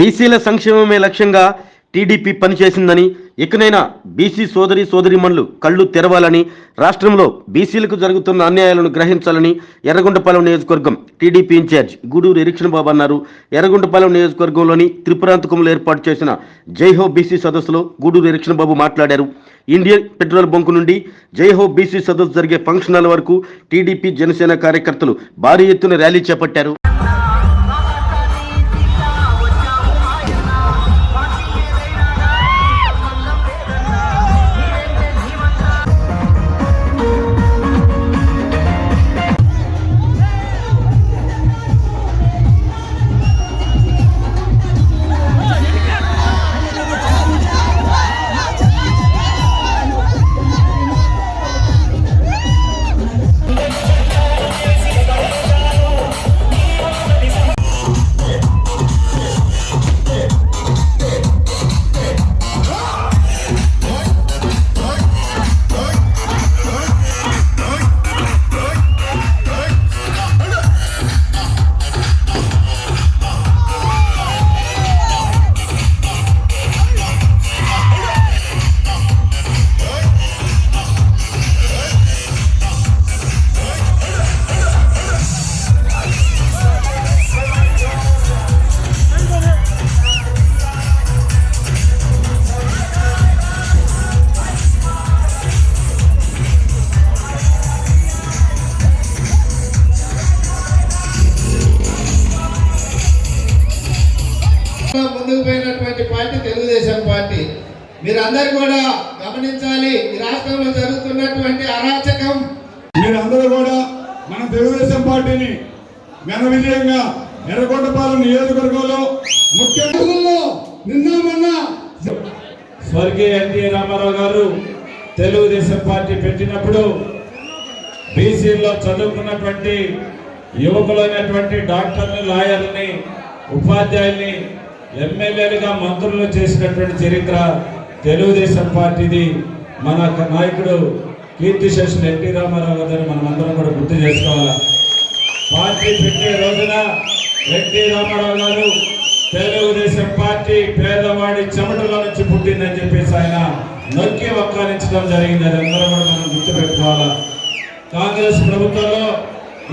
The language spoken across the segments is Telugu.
బీసీల సంక్షేమమే లక్ష్యంగా టీడీపీ పనిచేసిందని ఇకనైనా బీసీ సోదరి సోదరిమణులు కళ్ళు తెరవాలని రాష్ట్రంలో బీసీలకు జరుగుతున్న అన్యాయాలను గ్రహించాలని ఎర్రగొండపాలెం నియోజకవర్గం TDP incharge Gudur erection Babu అన్నారు. ఎర్రగొండపాలెం నియోజకవర్గంలోని త్రిపురాంతకంలో ఏర్పాటు చేసిన జైహో బీసీ సదస్సులో గూడూరు ఎరిక్షన్ బాబు మాట్లాడారు. ఇండియన్ పెట్రోల్ బంకు నుండి జైహో బీసీ సదస్సు జరిగే ఫంక్షన్ హాల్ వరకు టీడీపీ జనసేన కార్యకర్తలు భారీ ఎత్తున ర్యాలీ చేపట్టారు. ముందుకు పోయినటువంటి పార్టీ తెలుగుదేశం పార్టీ. మీరందరూ కూడా గమనించాలి ఈ రాష్ట్రంలో జరుగుతున్నటువంటి అరాచకం. మీరందరూ కూడా మన తెలుగుదేశం పార్టీని ఘన విజయంగా ఎర్రగొండపాలెం నియోజకవర్గంలో ముఖ్యంగా నిన్న మొన్న స్వర్గీయ ఎన్టీ రామారావు గారు తెలుగుదేశం పార్టీ పెట్టినప్పుడు బీసీల్లో చదువుకున్నటువంటి యువకులైనటువంటి డాక్టర్ని లాయర్ని ఉపాధ్యాయుల్ని ఎమ్మెల్యేలుగా మంత్రులు చేసినటువంటి చరిత్ర తెలుగుదేశం పార్టీది మన నాయకుడు కీర్తిశేషులు ఎన్టీ రామారావు గారిని మనమందరం కూడా గుర్తు చేసుకోవాలి? పార్టీ పెట్టే రోజున ఎన్టీ రామారావు గారు తెలుగుదేశం పార్టీ పేదవాడి చెమటల నుంచి పుట్టిందని చెప్పేసి ఆయన నొక్కి వక్కారించడం జరిగింది. అది అందరం కూడా మనం గుర్తుపెట్టుకోవాలా? కాంగ్రెస్ ప్రభుత్వంలో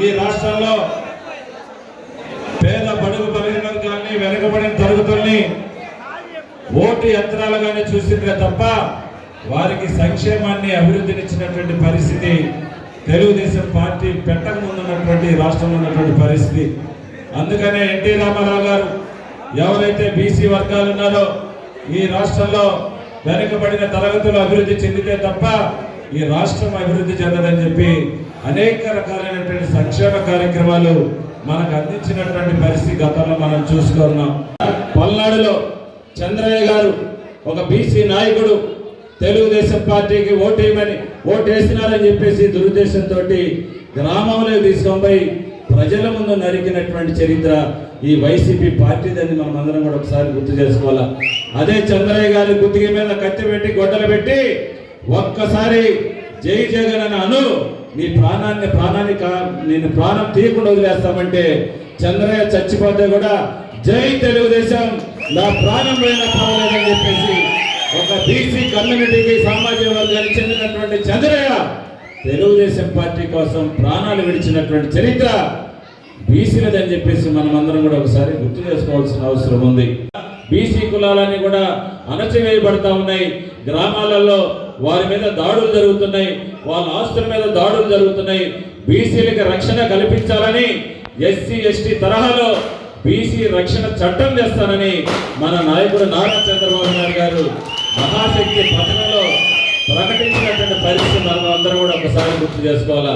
ఈ రాష్ట్రంలో వెనుకబడిన ఓటు యంత్రాలుగానే చూసిందే తప్ప వారికి సంక్షేమాన్ని అభివృద్ధినిచ్చినటువంటి పరిస్థితి తెలుగుదేశం పార్టీ పెట్టక ముందున్నటువంటి రాష్ట్రంలో ఉన్నటువంటి పరిస్థితి. అందుకనే ఎన్టీ రామారావు గారు ఎవరైతే బీసీ వర్గాలు ఉన్నారో ఈ రాష్ట్రంలో వెనుకబడిన తరగతులు అభివృద్ధి చెందితే తప్ప ఈ రాష్ట్రం అభివృద్ధి చెందదని చెప్పి అనేక రకాలైనటువంటి సంక్షేమ కార్యక్రమాలు మనకు అందించినటువంటి పరిస్థితి గతంలో మనం చూసుకున్నాం పల్నాడులో చంద్రయ్య గారు ఒక బీసీ నాయకుడు తెలుగుదేశం పార్టీకి ఓటేయమని ఓటేసినారని చెప్పేసి దురుద్దేశంతో గ్రామంలో తీసుకొని ప్రజల ముందు నరికినటువంటి చరిత్ర ఈ వైసీపీ పార్టీదని మనం అందరం కూడా ఒకసారి గుర్తు చేసుకోవాలా. అదే చంద్రయ్య గారి గుత్తికి మీద కత్తి పెట్టి గొడ్డలు పెట్టి ఒక్కసారి జై జగన్ అని అను. నీ ప్రాణాన్ని ప్రాణాన్ని కా నేను ప్రాణం తీయకుండా వదిలేస్తామంటే చంద్రయ్య చచ్చిపోతే కూడా జై తెలుగుదేశం నా ప్రాణం పోయిన పర్వాలేదని చెప్పేసి ఒక బీసీ కమ్యూనిటీకి సామాజిక వర్గానికి చెందినటువంటి చంద్రయ్య తెలుగుదేశం పార్టీ కోసం ప్రాణాలు విడిచినటువంటి చరిత్ర బీసీలదని చెప్పేసి మనం అందరం కూడా ఒకసారి గుర్తు చేసుకోవాల్సిన అవసరం ఉంది. బీసీ కులాలన్నీ కూడా అణచివేయబడతా ఉన్నాయి. గ్రామాలలో వారి మీద దాడులు జరుగుతున్నాయి. వాళ్ళ ఆస్తుల మీద దాడులు జరుగుతున్నాయి. బీసీలకు రక్షణ కల్పించాలని ఎస్సీ ఎస్టీ తరహాలో బీసీ రక్షణ చట్టం చేస్తానని మన నాయకుడు నారా చంద్రబాబు నాయుడు గారు మహాశక్తి పథకంలో ప్రకటించినటువంటి పరిస్థితి మనం అందరం కూడా ఒకసారి గుర్తు చేసుకోవాలా?